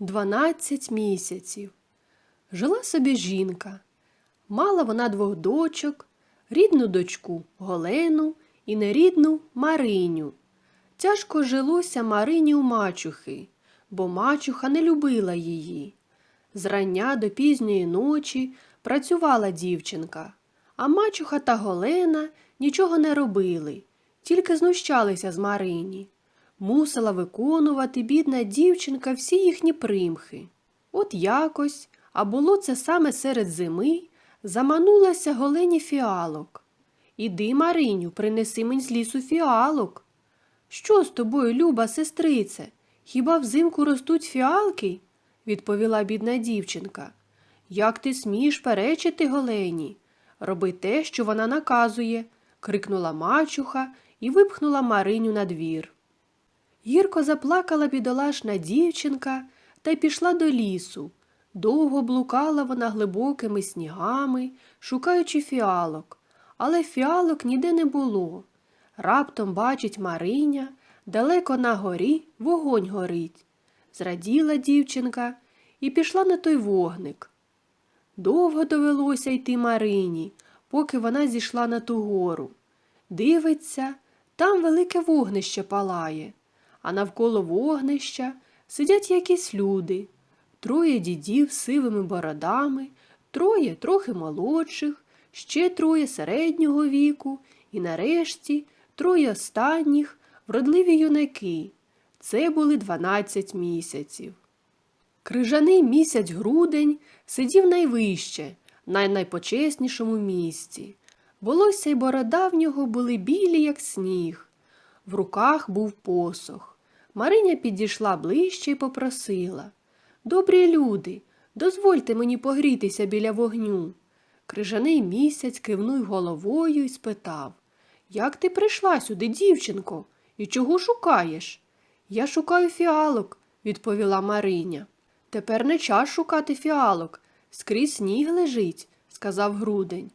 Дванадцять місяців. Жила собі жінка. Мала вона двох дочок, рідну дочку Голену і нерідну Мариню. Тяжко жилося Марині у мачухи, бо мачуха не любила її. Зрання до пізньої ночі працювала дівчинка, а мачуха та Голена нічого не робили, тільки знущалися з Марині. Мусила виконувати бідна дівчинка всі їхні примхи. От якось, а було це саме серед зими, заманулася голені фіалок. Іди, Мариню, принеси мені з лісу фіалок. Що з тобою, люба сестрице? Хіба взимку ростуть фіалки? відповіла бідна дівчинка. Як ти смієш перечити голені? Роби те, що вона наказує, крикнула мачуха і випхнула Мариню на двір. Гірко заплакала бідолашна дівчинка та й пішла до лісу. Довго блукала вона глибокими снігами, шукаючи фіалок, але фіалок ніде не було. Раптом бачить Мариня, далеко на горі вогонь горить. Зраділа дівчинка і пішла на той вогник. Довго довелося йти Марині, поки вона зійшла на ту гору. Дивиться, там велике вогнище палає, а навколо вогнища сидять якісь люди. Троє дідів з сивими бородами, троє трохи молодших, ще троє середнього віку і нарешті троє останніх вродливі юнаки. Це були дванадцять місяців. Крижаний місяць грудень сидів найвище, на найпочеснішому місці. Волосся й борода в нього були білі, як сніг. В руках був посох. Мариня підійшла ближче і попросила Добрі люди, дозвольте мені погрітися біля вогню. Крижаний місяць кивнув головою і спитав Як ти прийшла сюди, дівчинко, і чого шукаєш? Я шукаю фіалок, відповіла Мариня. Тепер не час шукати фіалок. Скрізь сніг лежить, сказав грудень.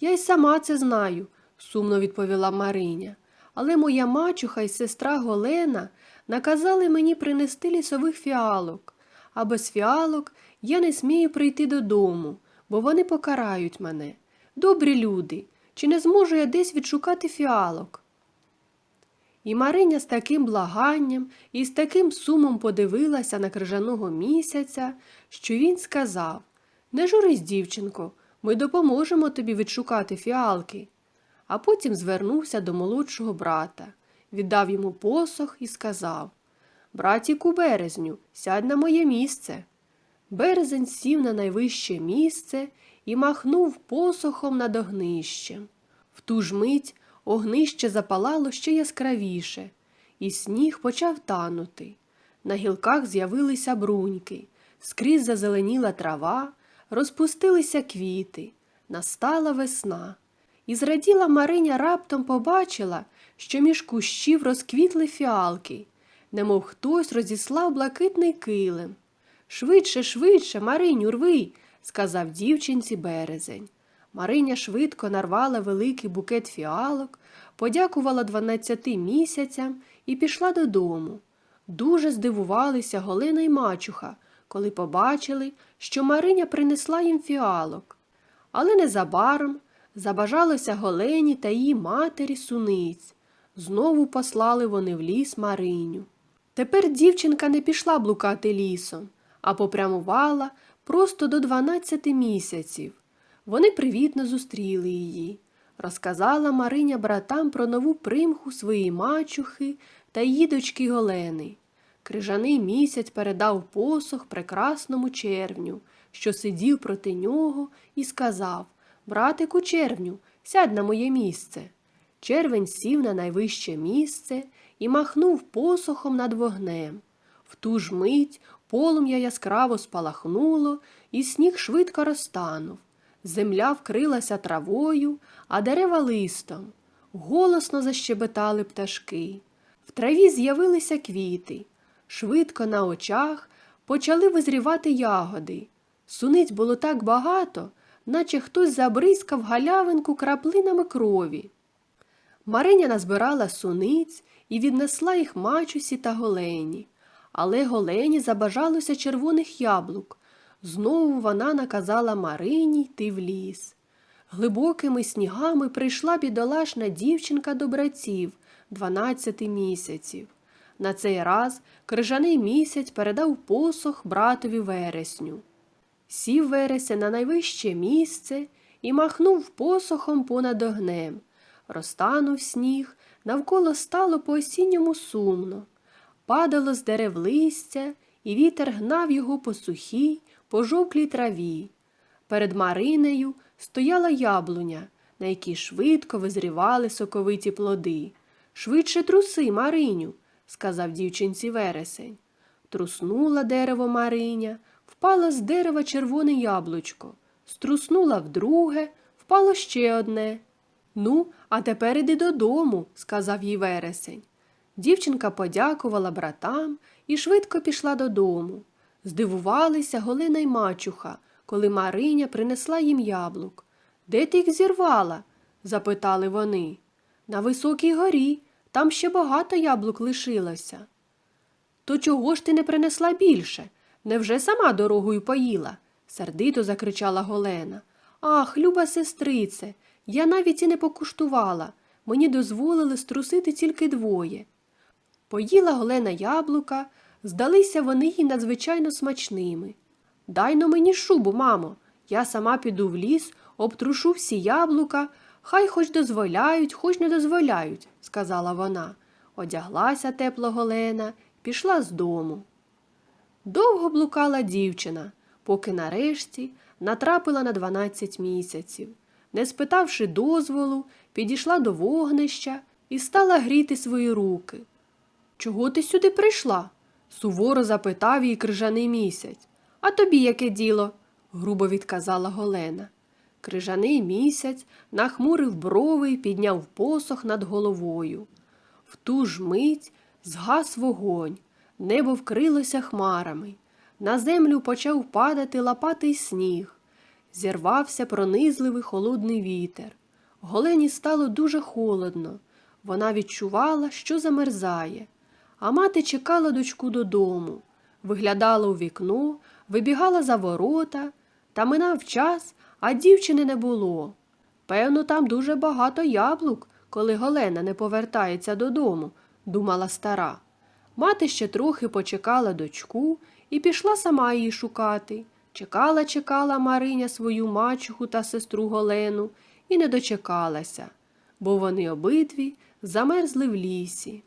Я й сама це знаю, сумно відповіла Мариня. Але моя мачуха й сестра Голена наказали мені принести лісових фіалок, а без фіалок я не смію прийти додому, бо вони покарають мене. Добрі люди, чи не зможу я десь відшукати фіалок? І Мариня з таким благанням і з таким сумом подивилася на крижаного місяця, що він сказав Не журись, дівчинко, ми допоможемо тобі відшукати фіалки. А потім звернувся до молодшого брата, віддав йому посох і сказав Братіку березню, сядь на моє місце. Березень сів на найвище місце і махнув посохом над огнищем. В ту ж мить огнище запалало ще яскравіше, і сніг почав танути. На гілках з'явилися бруньки, скрізь зазеленіла трава, розпустилися квіти, настала весна. І зраділа Мариня раптом побачила, що між кущів розквітли фіалки, немов хтось розіслав блакитний килим. Швидше, швидше, Мариню, рви, сказав дівчинці березень. Мариня швидко нарвала великий букет фіалок, подякувала дванадцяти місяцям і пішла додому. Дуже здивувалися Голина й мачуха, коли побачили, що Мариня принесла їм фіалок. Але незабаром забажалося Голені та її матері суниць. Знову послали вони в ліс Мариню. Тепер дівчинка не пішла блукати лісом, а попрямувала просто до дванадцяти місяців. Вони привітно зустріли її. Розказала Мариня братам про нову примху своєї мачухи та її дочки Голени. Крижаний місяць передав посох прекрасному червню, що сидів проти нього, і сказав Братику червню, сядь на моє місце. Червень сів на найвище місце і махнув посохом над вогнем. В ту ж мить полум'я яскраво спалахнуло, і сніг швидко розтанув. Земля вкрилася травою, а дерева листом. Голосно защебетали пташки. В траві з'явилися квіти. Швидко на очах почали визрівати ягоди. Суниць було так багато, наче хтось забризкав галявинку краплинами крові. Мариня назбирала суниць і віднесла їх мачусі та голені, Але Голені забажалося червоних яблук. Знову вона наказала Марині йти в ліс. Глибокими снігами прийшла бідолашна дівчинка до братів дванадцяти місяців. На цей раз крижаний місяць передав посох братові вересню. Сів вересень на найвище місце і махнув посохом понад огнем. Розтанув сніг, навколо стало по осінньому сумно. Падало з дерев листя, і вітер гнав його по сухій, пожовклій траві. Перед Маринею стояла яблуня, на якій швидко визрівали соковиті плоди. Швидше труси, Мариню, сказав дівчинці вересень. Труснула дерево Мариня, впало з дерева червоне яблучко, струснула вдруге, впало ще одне. Ну, а тепер іди додому, сказав їй вересень. Дівчинка подякувала братам і швидко пішла додому. Здивувалися Голина й мачуха, коли Мариня принесла їм яблук. Де ти їх зірвала? запитали вони. На високій горі, там ще багато яблук лишилося. То чого ж ти не принесла більше? Невже сама дорогою поїла? сердито закричала Голена. Ах, люба сестрице, я навіть і не покуштувала. Мені дозволили струсити тільки двоє. Поїла Голена яблука, здалися вони їй надзвичайно смачними. Дай но мені шубу, мамо. Я сама піду в ліс, обтрушу всі яблука, хай хоч дозволяють, хоч не дозволяють, сказала вона. Одяглася тепло Голена, пішла з дому. Довго блукала дівчина, поки нарешті натрапила на дванадцять місяців. Не спитавши дозволу, підійшла до вогнища і стала гріти свої руки. Чого ти сюди прийшла? суворо запитав її крижаний місяць. А тобі яке діло? грубо відказала Голена. Крижаний місяць нахмурив брови і підняв посох над головою. В ту ж мить згас вогонь, небо вкрилося хмарами. На землю почав падати лопатий сніг. Зірвався пронизливий холодний вітер. Голені стало дуже холодно. Вона відчувала, що замерзає. А мати чекала дочку додому, виглядала у вікно, вибігала за ворота, та минав час, а дівчини не було. Певно, там дуже багато яблук, коли Голена не повертається додому, думала стара. Мати ще трохи почекала дочку і пішла сама її шукати. Чекала, чекала Мариня свою мачуху та сестру Голену і не дочекалася, бо вони обидві замерзли в лісі.